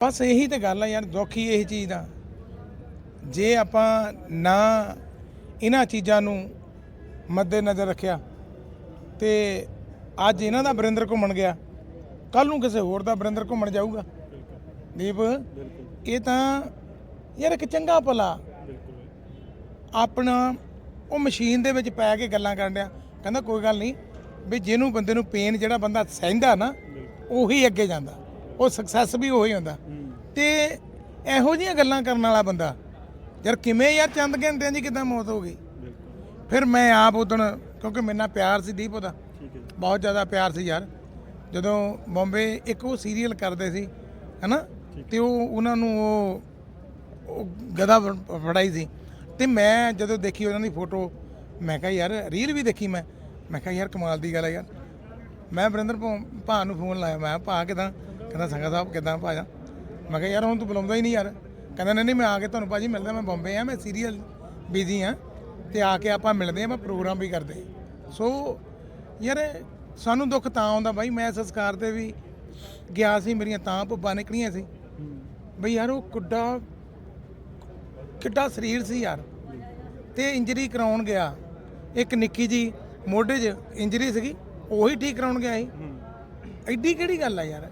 ਬਸ ਇਹੀ ਤੇ ਗੱਲ ਆ ਯਾਰ ਦੁੱਖ ਹੀ ਇਹ ਚੀਜ਼ ਦਾ ਜੇ ਆਪਾਂ ਨਾ ਇਹਨਾਂ ਚੀਜ਼ਾਂ ਨੂੰ ਮੱਦੇ ਨਜ਼ਰ ਰੱਖਿਆ ਤੇ ਅੱਜ ਇਹਨਾਂ ਦਾ ਬਰਿੰਦਰ ਘੁੰਮਣ ਗਿਆ ਕੱਲ ਨੂੰ ਕਿਸੇ ਹੋਰ ਦਾ ਬਰਿੰਦਰ ਘੁੰਮਣ ਜਾਊਗਾ। ਦੀਪ ਇਹ ਤਾਂ ਯਾਰ ਇੱਕ ਚੰਗਾ ਭਲਾ। ਆਪਣਾ ਉਹ ਮਸ਼ੀਨ ਦੇ ਵਿੱਚ ਪੈ ਕੇ ਗੱਲਾਂ ਕਰਨ ਡਿਆ ਕਹਿੰਦਾ ਕੋਈ ਗੱਲ ਨਹੀਂ ਵੀ ਜਿਹਨੂੰ ਬੰਦੇ ਨੂੰ ਪੇਨ ਜਿਹੜਾ ਬੰਦਾ ਸਹਿੰਦਾ ਨਾ ਉਹੀ ਅੱਗੇ ਜਾਂਦਾ। ਉਹ ਸਕਸੈਸ ਵੀ ਉਹੀ ਹੁੰਦਾ। ਤੇ ਇਹੋ ਜਿਹੀਆਂ ਗੱਲਾਂ ਕਰਨ ਵਾਲਾ ਬੰਦਾ ਯਾਰ ਕਿਵੇਂ ਯਾਰ ਚੰਦ ਘੰਟਿਆਂ ਦੀ ਕਿਦਾਂ ਮੌਤ ਹੋ ਗਈ? ਫਿਰ ਮੈਂ ਆਪ ਉਦਣ ਕਿਉਂਕਿ ਮੇਰੇ ਨਾਲ ਪਿਆਰ ਸੀ ਦੀਪ ਉਹਦਾ ਬਹੁਤ ਜ਼ਿਆਦਾ ਪਿਆਰ ਸੀ ਯਾਰ। ਜਦੋਂ ਬੰਬੇ ਇੱਕ ਉਹ ਸੀਰੀਅਲ ਕਰਦੇ ਸੀ ਹਨਾ? ਤੇ ਉਹ ਉਹਨਾਂ ਨੂੰ ਉਹ ਗਦਾ ਫੜਾਈ ਸੀ। ਤੇ ਮੈਂ ਜਦੋਂ ਦੇਖੀ ਉਹਨਾਂ ਦੀ ਫੋਟੋ ਮੈਂ ਕਿਹਾ ਯਾਰ ਰੀਲ ਵੀ ਦੇਖੀ ਮੈਂ। ਮੈਂ ਕਿਹਾ ਯਾਰ ਕਮਾਲ ਦੀ ਗੱਲ ਹੈ ਯਾਰ। ਮੈਂ ਵਰਿੰਦਰ ਭਾ ਨੂੰ ਫੋਨ ਲਾਇਆ ਮੈਂ ਭਾ ਕਿਦਾਂ? ਕਹਿੰਦਾ ਸੰਗਾ ਸਾਹਿਬ ਕਿਦਾਂ ਭਾਜਾ? ਮੈਂ ਕਿਹਾ ਯਾਰ ਹੁਣ ਤੂੰ ਬੁਲਾਉਂਦਾ ਹੀ ਨਹੀਂ ਯਾਰ। ਕਹਿੰਦਾ ਨਹੀਂ ਨਹੀਂ ਮੈਂ ਆ ਕੇ ਤੁਹਾਨੂੰ ਭਾਜੀ ਮਿਲਦਾ ਮੈਂ ਬੰਬੇ ਆ ਮੈਂ ਸੀਰੀਅਲ ਬਿਜ਼ੀ ਆ ਤੇ ਆ ਕੇ ਆਪਾਂ ਮਿਲਦੇ ਆ ਮੈਂ ਪ੍ਰੋਗਰਾਮ ਵੀ ਕਰਦੇ ਸੋ ਯਾਰ ਸਾਨੂੰ ਦੁੱਖ ਤਾਂ ਆਉਂਦਾ ਬਾਈ। ਮੈਂ ਸੰਸਕਾਰ ਤੇ ਵੀ ਗਿਆ ਸੀ ਮੇਰੀਆਂ ਤਾਂ ਭੁੱਬਾਂ ਨਿਕਲੀਆਂ ਸੀ। ਬਈ ਯਾਰ ਉਹ ਕੁੱਡਾ ਕਿੱਡਾ ਸਰੀਰ ਸੀ ਯਾਰ। ਤੇ ਇੰਜਰੀ ਕਰਾਉਣ ਗਿਆ। ਇੱਕ ਨਿੱਕੀ ਜੀ ਮੋਢੇ 'ਚ ਇੰਜਰੀ ਸੀਗੀ ਉਹੀ ਠੀਕ ਕਰਾਉਣ ਗਿਆ ਸੀ। ਐਡੀ ਕਿਹੜੀ ਗੱਲ ਆ ਯਾਰ?